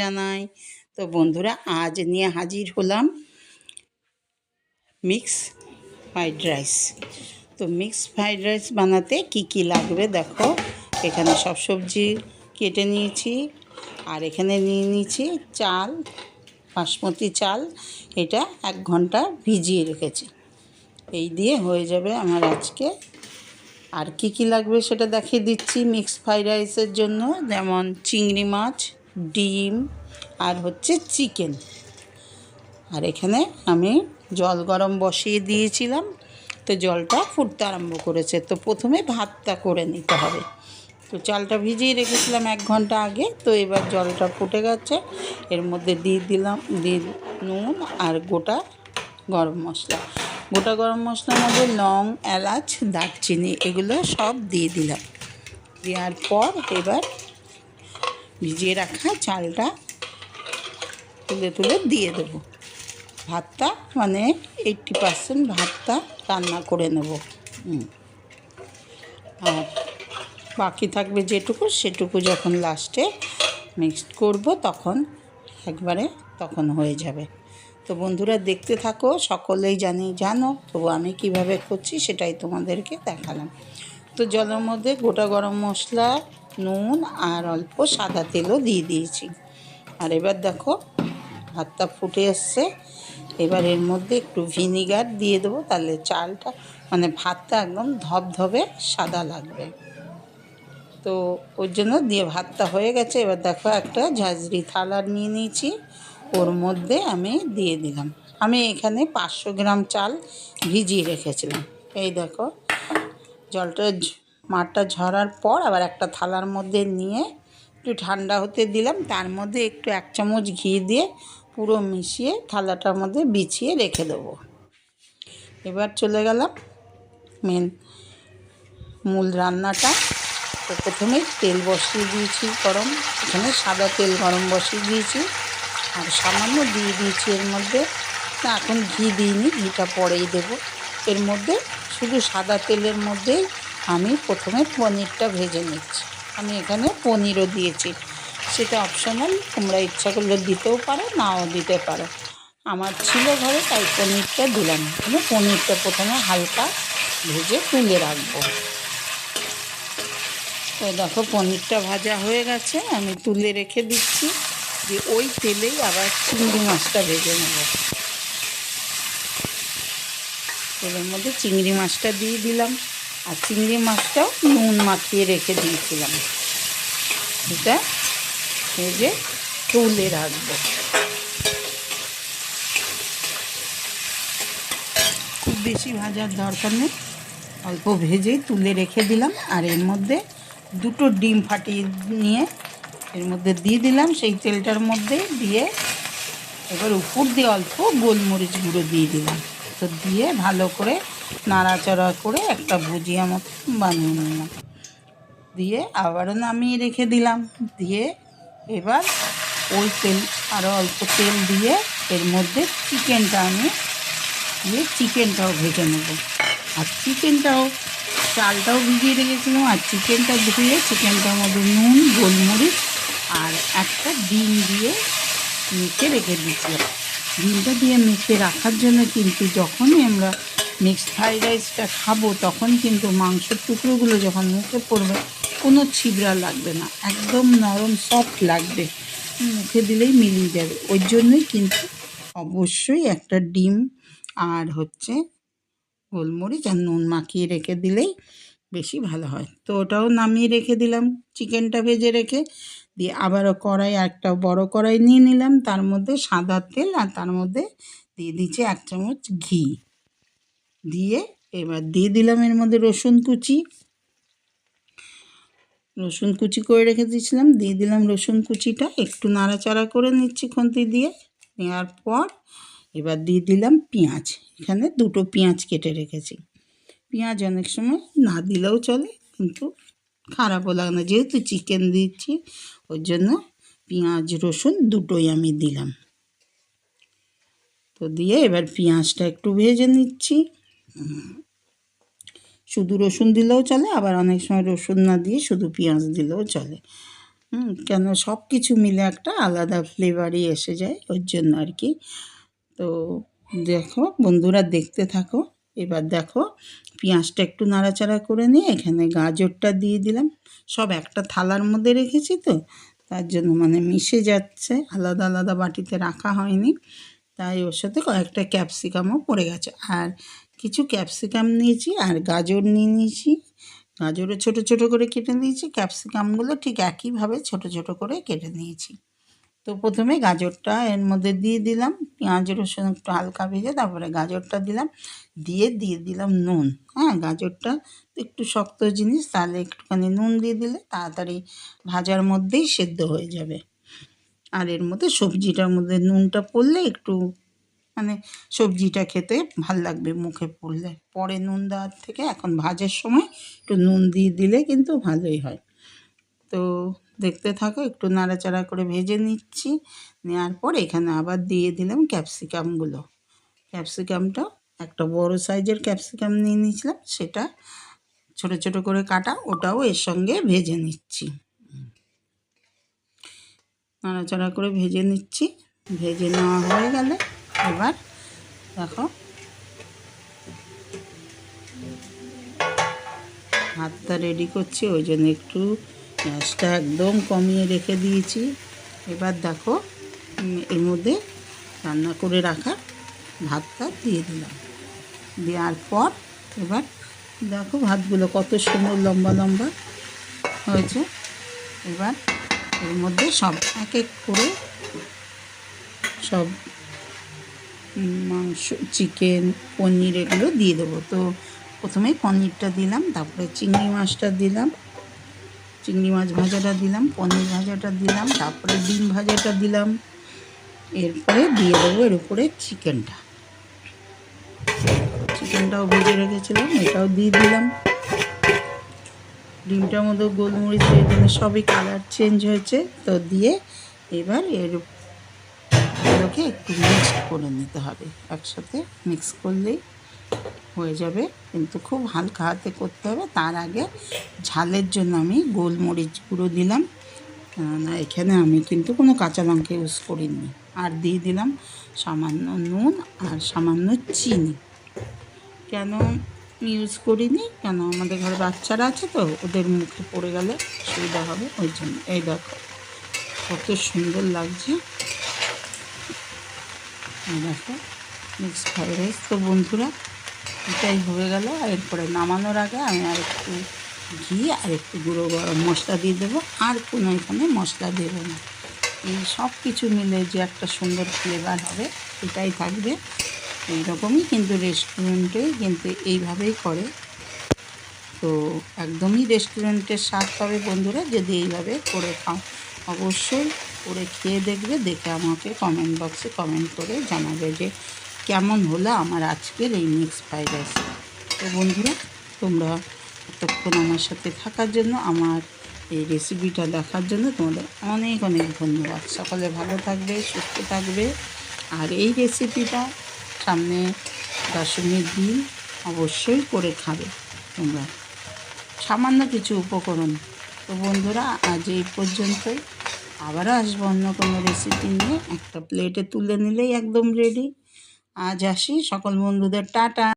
জানাই। তো বন্ধুরা, আজ নিয়ে হাজির হলাম মিক্স ফ্রাইড রাইস। তো মিক্স ফ্রাইড রাইস বানাতে কি কি লাগবে দেখো। এখানে সব সবজি কেটে নিয়েছি আর এখানে নিয়ে নিয়েছি চাল, বাসমতি চাল। এটা এক ঘণ্টা ভিজিয়ে রেখেছি। এই দিয়ে হয়ে যাবে আমার আজকে। আর কি কি লাগবে সেটা দেখিয়ে দিচ্ছি মিক্স ফ্রাইড রাইসের জন্য। যেমন চিংড়ি মাছ ডিম আর হচ্ছে চিকেন। আর এখানে আমি জল গরম বসিয়ে দিয়েছিলাম। তো জলটা ফুটতে আরম্ভ করেছে। তো প্রথমে ভাতটা করে নিতে হবে। তো চালটা ভিজিয়ে রেখেছিলাম এক ঘণ্টা আগে। তো এবার জলটা ফুটে গেছে। এর মধ্যে দিয়ে দিলাম, দিয়ে নুন আর গোটা গরম মশলা। গোটা গরম মশলার মধ্যে লং, এলাচ, দারচিনি এগুলো সব দিয়ে দিলাম। দেওয়ার পর এবার ভিজিয়ে রাখা চালটা তুলে তুলে দিয়ে দেবো। ভাতটা মানে এইটটি পার্সেন্ট ভাতটা রান্না করে নেব। আর বাকি থাকবে যেটুকু, সেটুকু যখন লাস্টে মিক্সড করব তখন একবারে তখন হয়ে যাবে। তো বন্ধুরা দেখতে থাকো, সকলেই জানি জানো, তবু আমি কীভাবে করছি সেটাই তোমাদেরকে দেখালাম। তো জলের মধ্যে গোটা গরম মশলা নুন আর অল্প সাদা তেলও দিয়ে দিয়েছি। আর এবার দেখো, ভাতটা ফুটে এসছে। এবার এর মধ্যে একটু ভিনিগার দিয়ে দেবো, তাহলে চালটা মানে ভাতটা একদম ধবধবে, সাদা লাগবে। তো ওর জন্য দিয়ে ভাতটা হয়ে গেছে। এবার দেখো, একটা ঝাঁঝরি থালা নিয়ে নিয়েছি। ওর মধ্যে আমি দিয়ে দিলাম। আমি এখানে পাঁচশো গ্রাম চাল ভিজিয়ে রেখেছিলাম। এই দেখো, জলটা মাঠটা ঝরার পর আবার একটা থালার মধ্যে নিয়ে একটু ঠান্ডা হতে দিলাম। তার মধ্যে একটু এক চামচ ঘি দিয়ে পুরো মিশিয়ে থালাটার মধ্যে বিছিয়ে রেখে দেবো। এবার চলে গেলাম মেন মূল রান্নাটা। তো প্রথমে তেল বসিয়ে দিয়েছি গরম এখানে সাদা তেল গরম বসিয়ে দিয়েছি আর সামান্য দিয়ে দিয়েছি এর মধ্যে। এখন ঘি দিইনি, ঘিটা পরেই দেব। এর মধ্যে শুধু সাদা তেলের মধ্যেই আমি প্রথমে পনিরটা ভেজে নিচ্ছি। আমি এখানে পনিরও দিয়েছি। সেটা অপশনাল তোমরা ইচ্ছা করলে দিতেও পারো, নাও দিতে পারো। আমার ছিল ঘরে, তাই পনিরটা দিলাম। আমি পনিরটা প্রথমে হালকা ভেজে তুলে রাখব। তো দেখো, পনিরটা ভাজা হয়ে গেছে। আমি তুলে রেখে দিচ্ছি। যে ওই তেলেই আবার চিংড়ি মাছটা ভেজে নেব। তেলের মধ্যে চিংড়ি মাছটা দিয়ে দিলাম। আর চিংড়ি মাছটাও নুন মাখিয়ে রেখে দিয়েছিলাম। এটা ভেজে তুলে রাখব। খুব বেশি ভাজার দরকার নেই। অল্প ভেজেই তুলে রেখে দিলাম। আর এর মধ্যে দুটো ডিম ফাটিয়ে নিয়ে এর মধ্যে দিয়ে দিলাম। সেই তেলটার মধ্যে দিয়ে এবার উপর দিয়ে অল্প গোলমরিচ গুঁড়ো দিয়ে দিলাম। তো দিয়ে ভালো করে নাড়াচাড়া করে একটা ভুজিয়া মতো বানিয়ে নিলাম। দিয়ে আবারও নামিয়ে রেখে দিলাম। দিয়ে এবার ওই তেল আরও অল্প তেল দিয়ে এর মধ্যে চিকেনটা আমি দিয়ে চিকেনটাও ভেজে নেব। আর চিকেনটাও, চালটাও ভিজিয়ে রেখেছিলাম। আর চিকেনটা ধুয়ে চিকেনটার মধ্যে নুন, গোলমরিচ আর একটা ডিম দিয়ে মেখে রেখে দিয়েছিলাম। ডিমটা দিয়ে মেখে রাখার জন্য কিন্তু যখনই আমরা মিক্সড ফ্রাইড রাইসটা খাব, তখন কিন্তু মাংসের টুকরোগুলো যখন মুখে পড়বে, কোনো ছিবড়া লাগবে না। একদম নরম সফট লাগবে। মুখে দিলেই মিলিয়ে যাবে। ওই জন্যই কিন্তু অবশ্যই একটা ডিম আর হচ্ছে গোলমরিচ আর নুন মাখিয়ে রেখে দিলেই বেশি ভালো হয়। তো ওটাও নামিয়ে রেখে দিলাম, চিকেনটা ভেজে রেখে। দিয়ে আবারও কড়াই, একটা বড় কড়াই নিয়ে নিলাম, তার মধ্যে সাদা তেল আর তার মধ্যে দিয়ে দিচ্ছি এক চামচ ঘি। দিয়ে এবার দিয়ে দিলাম এর মধ্যে রসুন কুচি। রসুন কুচি করে রেখে দিয়েছিলাম, দিয়ে দিলাম রসুন কুচিটা, একটু নাড়াচাড়া করে নিচ্ছি খুন্তি দিয়ে, নেওয়ার পর এবার দিয়ে দিলাম পেঁয়াজ। এখানে দুটো পেঁয়াজ কেটে রেখেছি। পেঁয়াজ অনেক সময় না দিলেও চলে, কিন্তু খারাপও লাগে না, যেহেতু চিকেন দিচ্ছি, ওর জন্য পেঁয়াজ, রসুন দুটোই আমি দিলাম। তো দিয়ে এবার পেঁয়াজটা একটু ভেজে নিচ্ছি। শুধু রসুন দিলেও চলে, আবার অনেক সময় রসুন না দিয়ে শুধু পেঁয়াজ দিলেও চলে। কেন সব কিছু মিলে একটা আলাদা ফ্লেভারই এসে যায়, ওর জন্য আর কি। তো দেখো, বন্ধুরা দেখতে থাকো, এবার দেখো, পেঁয়াজটা একটু নাড়াচাড়া করে নিয়ে এখানে গাজরটা দিয়ে দিলাম। সব একটা থালার মধ্যে রেখেছি তো, তার জন্য মানে মিশে যাচ্ছে, আলাদা আলাদা বাটিতে রাখা হয়নি। তাই ওর সাথে কয়েকটা ক্যাপসিকামও পড়ে গেছে। আর কিছু ক্যাপসিকাম নিয়েছি আর গাজর নিয়ে নিয়েছি। গাজরও ছোট ছোট করে কেটে নিয়েছি। ক্যাপসিকামগুলো ঠিক একইভাবে ছোট ছোট করে কেটে নিয়েছি। তো প্রথমে গাজরটা এর মধ্যে দিয়ে দিলাম। পেঁয়াজ, রসুন একটু হালকা ভেজে তারপরে গাজরটা দিলাম। দিয়ে দিয়ে দিলাম নুন। হ্যাঁ গাজরটা একটু শক্ত জিনিস তাহলে একটুখানি নুন দিয়ে দিলে তাড়াতাড়ি ভাজার মধ্যেই সেদ্ধ হয়ে যাবে। আর এর মধ্যে সবজিটার মধ্যে নুনটা পড়লে একটু মানে সবজিটা খেতে ভালো লাগবে মুখে পড়লে। পরে নুন দেওয়ার থেকে এখন ভাজার সময় একটু নুন দিয়ে দিলে কিন্তু ভালোই হয়। তো দেখতে থাকো, একটু নাড়াচাড়া করে ভেজে নিচ্ছি। নেওয়ার পর এখানে আবার দিয়ে দিলাম ক্যাপসিকামগুলো ক্যাপসিকামটা একটা বড় সাইজের ক্যাপসিকাম নিয়ে নিয়েছিলাম, সেটা ছোট ছোট করে কাটা, ওটাও এর সঙ্গে ভেজে নিচ্ছি। নাড়াচাড়া করে ভেজে নিচ্ছি। ভেজে নেওয়া হয়ে গেলে এবার দেখো। ভাতটা রেডি করছি, ওই জন্য একটু গ্যাসটা একদম কমিয়ে রেখে দিয়েছি। এবার দেখো এর মধ্যে রান্না করে রাখা ভাতটা দিয়ে দিলাম। দেওয়ার পর এবার দেখো ভাতগুলো কত সুন্দর লম্বা লম্বা হয়েছে। এবার এর মধ্যে সব এক এক করে সব মাংস, চিকেন, পনির এগুলো দিয়ে দেবো। তো প্রথমে পনিরটা দিলাম, তারপরে চিংড়ি মাছটা দিলাম, চিংড়ি মাছ ভাজাটা দিলাম, পনির ভাজাটা দিলাম, তারপরে ডিম ভাজাটা দিলাম, এরপরে দিয়ে দেবো এর উপরে চিকেনটা। চিকেনটাও ভেজে রেখেছিলাম, এটাও দিয়ে দিলাম। ডিমটার মধ্যে গোলমরিচ দিয়ে দিলে সবই কালার চেঞ্জ হয়েছে, তো দিয়ে এবার এর এগুলোকে একটু মিক্স করে নিতে হবে। একসাথে মিক্স করলেই হয়ে যাবে। কিন্তু খুব হালকা হাতে করতে হবে। তার আগে ঝালের জন্য আমি গোলমরিচ গুঁড়ো দিলাম। কেননা এখানে আমি কিন্তু কোনো কাঁচা লঙ্কা ইউজ করিনি। আর দিয়ে দিলাম সামান্য নুন আর সামান্য চিনি। কেন ইউজ করিনি? কেন আমাদের ঘরে বাচ্চারা আছে তো, ওদের মুখে পড়ে গেলে সুবিধা হবে। ওই জন্য। এই দেখো, কত সুন্দর লাগছে। দেখো মিক্স ফ্রাইড রাইস তো বন্ধুরা, এটাই হয়ে গেল। আর এরপরে নামানোর আগে আমি আর একটু ঘি আর একটু গুঁড়ো গরম মশলা দিয়ে দেবো। আর কোনো এখানে মশলা দেবো না। এই সব কিছু মিলে যে একটা সুন্দর ফ্লেভার হবে, এটাই থাকবে। এইরকমই কিন্তু রেস্টুরেন্টে কিন্তু এইভাবেই করে। তো একদমই রেস্টুরেন্টের স্বাদ পাবে বন্ধুরা, যদি এইভাবে করে খাও। অবশ্যই করে খেয়ে দেখবে, দেখে আমাকে কমেন্ট বক্সে কমেন্ট করে জানাবে যে কেমন হলো আমার আজকের এই মিক্স ফ্রাইড রাইস তো বন্ধুরা, তোমরা এতক্ষণ আমার সাথে থাকার জন্য, আমার এই রেসিপিটা দেখার জন্য তোমাদের অনেক অনেক ধন্যবাদ। সকলে ভালো থাকবে, সুস্থ থাকবে। আর এই রেসিপিটা সামনে দশমীর দিন অবশ্যই করে খাবে তোমরা। সামান্য কিছু উপকরণ। তো বন্ধুরা, আজ এই পর্যন্তই। আবারও আসব অন্য কোনো রেসিপি নিয়ে। একটা প্লেটে তুলে নিলেই একদম রেডি আজ আসি, সকল বন্ধুদের টাটা।